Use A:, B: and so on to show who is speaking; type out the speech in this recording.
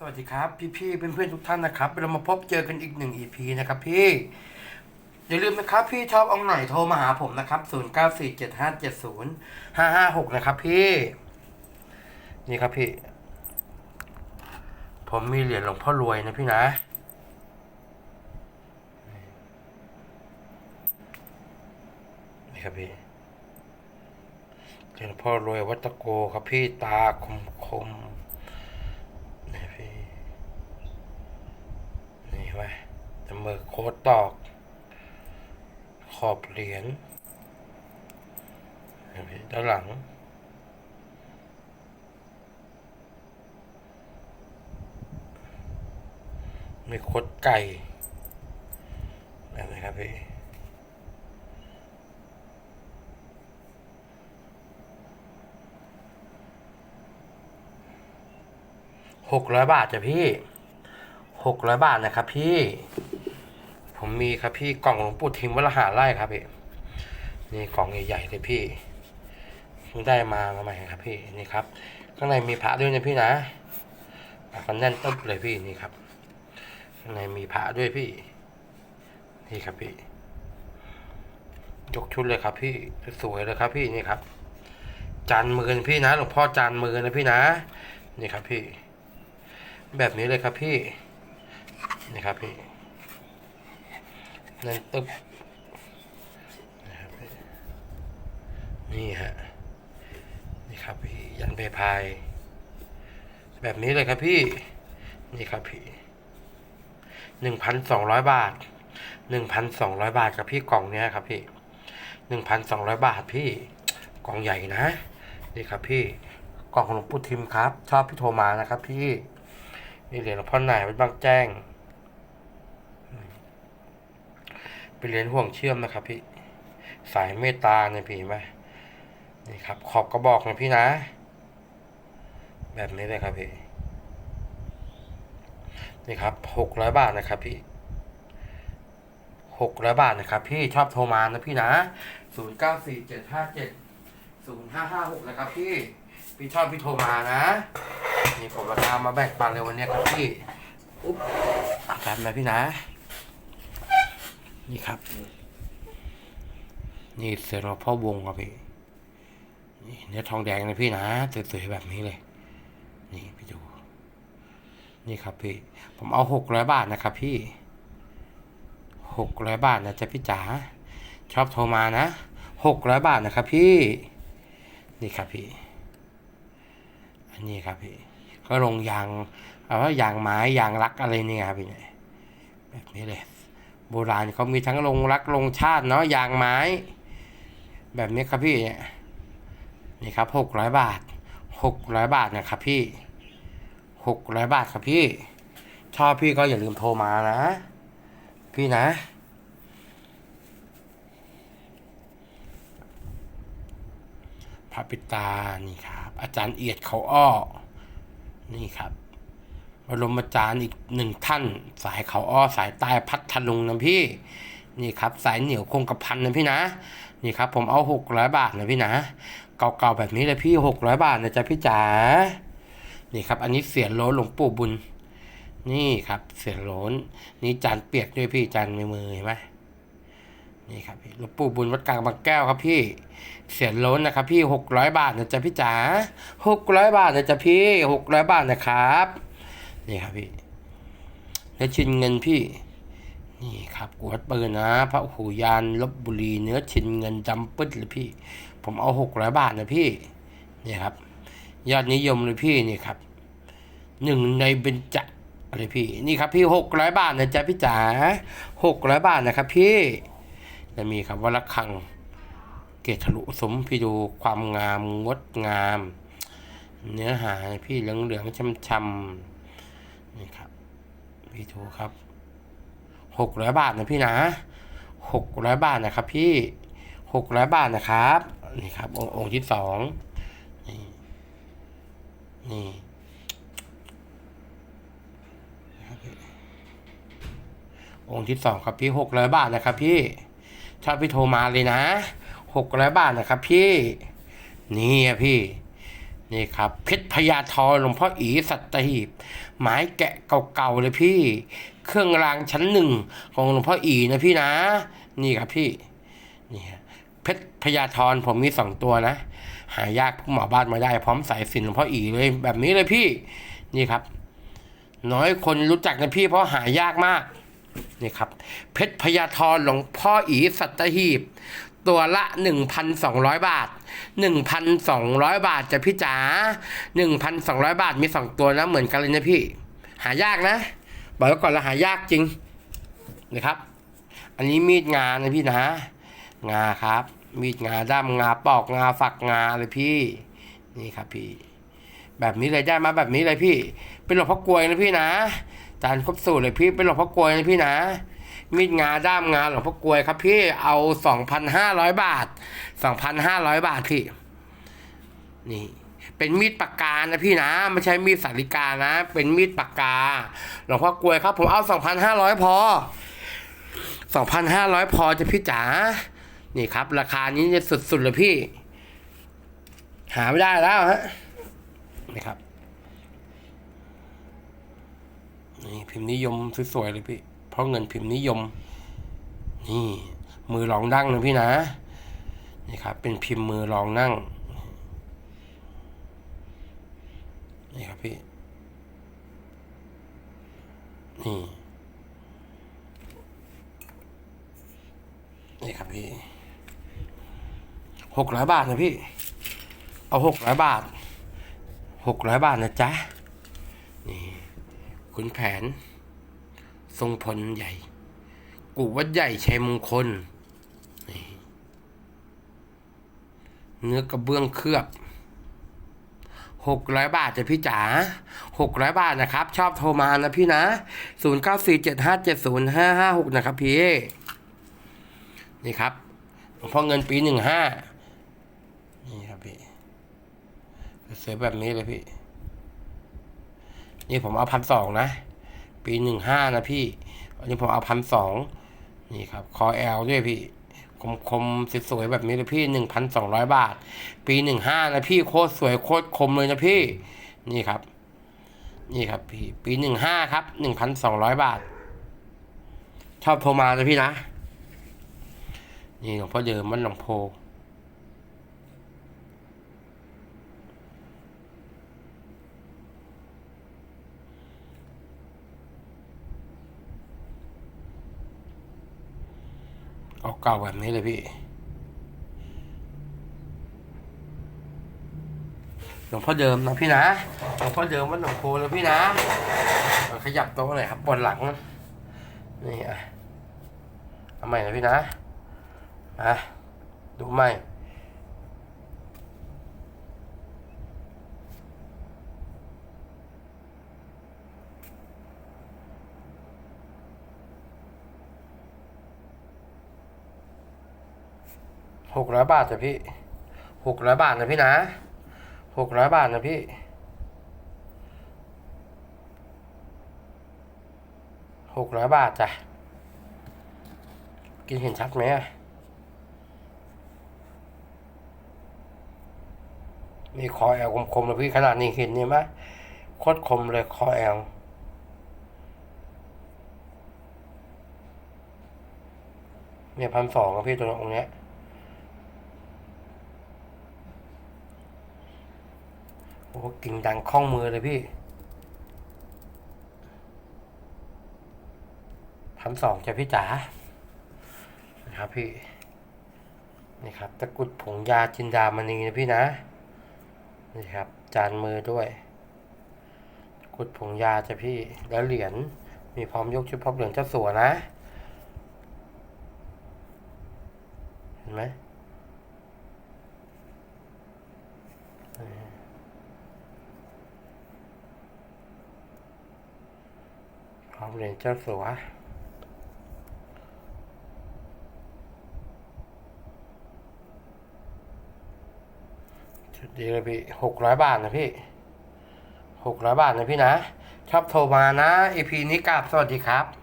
A: สวัสดีครับพี่ๆเพื่อนๆทุกท่านนะครับ เรามาพบเจอกันอีกหนึ่ง EP นะครับพี่ อย่าลืมนะครับพี่ชอบเอาไหนโทรมาหาผมนะครับ 0 9 4 7 5 7 0 5 5 6 นะครับพี่ นี่ครับพี่ ผมมีเหรียญหลวงพ่อรวยนะพี่นะ นี่ครับพี่เหรียญหลวงพ่อรวยวัตโกครับพี่ตาคมคมๆ นี่พี่ นี่ไว้ จะมือโคดตอก ขอบเหรียญด้านหลัง มีโคดไก่แบบนี้ครับพี่หกร้อยบาทจ้ะพี่หกร้อยบาทนะครับพี่ ผมมีครับพี่กล่องหลวงปู่ทิมวัลหาไร่ครับพี่นี่กล่องใหญ่ๆเลยพี่เพิ่งได้มามาใหม่ครับพี่นี่ครับ ข้างในมีพระด้วยนะพี่นะปากมันแน่นตึ๊บเลยพี่นี่ครับ ข้างในมีพระด้วยพี่ นี่ครับพี่ ยกชุดเลยครับ พี่สวยเลยครับพี่นี่ครับ จานมือนะพี่นะหลวงพ่อจานมือนะพี่นะ นี่ครับพี่ แบบนี้เลยครับพี่ นี่ครับพี่ นั่นตึ๊บนะครับพี่นี่ฮะนี่ครับพี่ยันเพพาย แบบนี้เลยครับพี่ นี่ครับพี่หนึ่งพันสองร้อยบาทหนึ่งพันสองร้อยบาทครับพี่กล่องเนี้ยครับพี่หนึ่งพันสองร้อยบาทพี่กล่องใหญ่นะนี่ครับพี่กล่องของหลวงปู่ทิมครับ ชอบพี่โทรมานะครับ พี่นี่เหรียญหลวงพ่อหน่ายวัดบางแจ้ง เป็นเหรียญห่วงเชื่อมนะครับพี่ สายเมตตาเนี่ยพี่เห็นไหมนี่ครับ ขอบกระบอกนะพี่นะ แบบนี้เลยครับพี่นี่ครับหกร้อยบาทนะครับพี่หกร้อยบาทนะครับพี่ชอบโทรมานะพี่นะศูนย์เก้าสี่เจ็ดห้าเจ็ดศูนย์ห้าห้าหกนะครับพี่พี่ชอบพี่โทรมานะนี่ผมราคามาแบ่งปันเลยวันนี้ครับพี่อุ๊บอาการนะพี่นะ นี่ครับ นี่เสือหลวงพ่อวงครับพี่นี่เนื้อทองแดงนะพี่นะสวยๆแบบนี้เลย นี่พี่ดู นี่ครับพี่ ผมเอาหกร้อยบาทนะครับพี่หกร้อยบาทนะจ๊ะพี่จ๋าชอบโทรมานะหกร้อยบาทนะครับพี่ นี่ครับพี่ อันนี้ครับพี่ ก็ลงยาง เอาว่ายางไม้ยางรักอะไรเนี่ยครับพี่เนี่ยแบบนี้เลย โบราณเขามีทั้งลงรักลงชาติเนาะยางไม้ แบบนี้ครับพี่เนี่ยนี่ครับหกร้อยบาทหกร้อยบาทนะครับพี่หกร้อยบาทครับพี่ ชอบพี่ก็อย่าลืมโทรมานะ พี่นะพระปิตานี่ครับ อาจารย์เอียดเขาอ้อนี่ครับ บรมอาจารย์อีกหนึ่งท่าน สายเขาอ้อสายใต้พัทลุงนะพี่ นี่ครับสายเหนียวคงกระพันนะพี่นะ นี่ครับผมเอาหกร้อยบาทนะพี่นะ เก่าๆแบบนี้เลยพี่หกร้อยบาทนะจ๊ะพี่จ๋า นี่ครับ อันนี้เสียนโลหลวงปู่บุญ นี่ครับเสียนโหลนนี่จานเปียกด้วยพี่จานในมือเห็นไหมนี่ครับหลวงปู่บุญวัดกลางบางแก้วครับพี่ เสียนโหลนนะครับ พี่หกร้อยบาทนะจ๊ะพี่จ๋าหกร้อยบาทนะจ๊ะพี่หกร้อยบาทนะครับ นี่ครับพี่เนื้อชิ้นเงินพี่ นี่ครับกวดปืนนะ พระหูยานลบบุรีเนื้อชิ้นเงินจำปึ๊ดเลยพี่ ผมเอาหกร้อยบาทนะพี่นี่ครับ ยอดนิยมเลยพี่นี่ครับหนึ่งในเบญจอะไรพี่นี่ครับพี่หกร้อยบาทนะจ๊ะพี่จ๋าหกร้อยบาทนะครับพี่จะมีครับว่าระฆัง เกตทะลุสมพี่ดูความงามงดงาม เนื้อหาพี่เหลืองเหลืองช้ำช้ำๆ นี่ครับพี่ดูครับหกร้อยบาทนะพี่นะหกร้อยบาทนะครับ พี่หกร้อยบาทนะครับนี่ครับองค์องค์ที่สองนี่นี่องค์ที่สองครับพี่หกร้อยบาทนะครับ พี่ชอบพี่โทรมาเลยนะหกร้อยบาทนะครับ พี่นี่อะพี่ นี่ครับเพชรพญาทอหลวงพ่ออีสัตหีบไม้แกะเก่าๆเลยพี่ เครื่องรางชั้นหนึ่งของหลวงพ่ออีนะพี่นะ นี่ครับพี่นี่เพชรพญาทองผมมีสองตัวนะ หายากพวกหมอบ้านมาได้ พร้อมสายสินหลวงพ่ออีเลย แบบนี้เลยพี่ นี่ครับ น้อยคนรู้จักนะพี่เพราะหายากมากนี่ครับ เพชรพญาทองหลวงพ่ออีสัตหีบ ตัวละ1,200บาท 1,200 บาทจะพี่จ๋า1,200 บาทมี 2 ตัวนะเหมือนกันเลยนะพี่ หายากนะ บอกไว้ก่อนล้วหายากจริงนะครับ อันนี้มีดงานะพี่นะ งาครับ มีดงาด้ามงาปอกงาฝักงาเลยพี่ นี่ครับพี่ แบบนี้เลยได้มาแบบนี้เลยพี่ เป็นหลวงพ่อกลวยนะพี่นะจานครบสูตรเลยพี่เป็นหลวงพ่อกลวยนะพี่นะ มีดงาด้ามงาหลวงพ่อกลวยครับพี่เอาสองพันห้าร้อยบาทสองพันห้าร้อยบาทพี่ นี่ เป็นมีดปากกานะพี่นะไม่ใช่มีดสาริกานะ เป็นมีดปากกาหลวงพ่อกลวยครับ ผมเอาสองพันห้าร้อยพอสองพันห้าร้อยพอจะพี่จ๋านี่ครับ ราคานี้จะสุดๆเลยพี่ หาไม่ได้แล้วฮะนี่ครับนี่พิมพ์นิยมสวยๆเลยพี่ ราะเงินพิมพ์นิยม นี่ มือรองนั่งนะพี่นะนี่ครับเป็นพิมพ์มือรองนั่งนี่ครับพี่นี่นี่ครับพี่หกร้อยบาทนะพี่ เอาหกร้อยบาทหกร้อยบาทนะจ๊ะนี่ขุนแผน ทรงพลใหญ่ กูวัดใหญ่ชัยมงคล เนื้อกระเบื้องเคลือบหกร้อยบาทจ้ะพี่จ๋าหกร้อยบาทนะครับ ชอบโทรมานะพี่นะศูนย์เก้าสี่เจ็ดห้าเจ็ดศูนย์ห้าห้าหกนะครับพี่ นี่ครับหลวงพ่อเงินปีหนึ่งห้านี่ครับพี่สวยแบบนี้เลยพี่ นี่ผมเอาพันสองนะ ปีหนึ่งห้านะพี่ อันนี้ผมเอาพันสองนี่ครับคอแอลด้วยพี่ คมคมๆสวยๆแบบนี้เลยพี่หนึ่งพันสองร้อยบาท ปีหนึ่งห้านะพี่โคตรสวยโคตรคมเลยนะพี่ นี่ครับ นี่ครับพี่ ปีหนึ่งห้าครับหนึ่งพันสองร้อยบาท ชอบโทรมานะพี่นะ นี่หลวงพ่อเดิมมันหลวงโพ เอาเก่าแบบนี้เลยพี่ หลวงพ่อเดิมนะพี่นะ หลวงพ่อเดิมวัดหนองโพนะพี่นะ ขยับโต๊ะหน่อยครับบนหลัง นี่อะทำไมนะพี่นะอะดูไหม่ หกร้อยบาทจ้ะพี่หกร้อยบาทนะพี่นะหกร้อยบาทนะพี่หกร้อยบาทจ้ะ กินเห็นชัดไหมอะนี่คอแอลคมๆเลยพี่ขนาดนี้เห็นนี่ไหมโคตรคมเลยคอแอลเนี่ยพันสองอะพี่ตัวตรงเนี้ย โอ้กิ่งดังคล่องมือเลยพี่พันสองจ้ะพี่จ๋านะครับพี่นี่ครับตะกุดผงยาจินดามณีนะพี่นะนี่ครับ จานมือด้วย ตะกุดผงยาจ้ะพี่แล้วเหรียญมีพร้อมยกชุดพบเหรียญเจ้าสัวนะ เห็นไหม พร้อมเหรียญเจ้าสัวชุดดีเลยพี่หกร้อยบาทนะพี่หกร้อยบาทนะพี่นะ ชอบโทรมานะเอพีนี้กราบสวัสดีครับ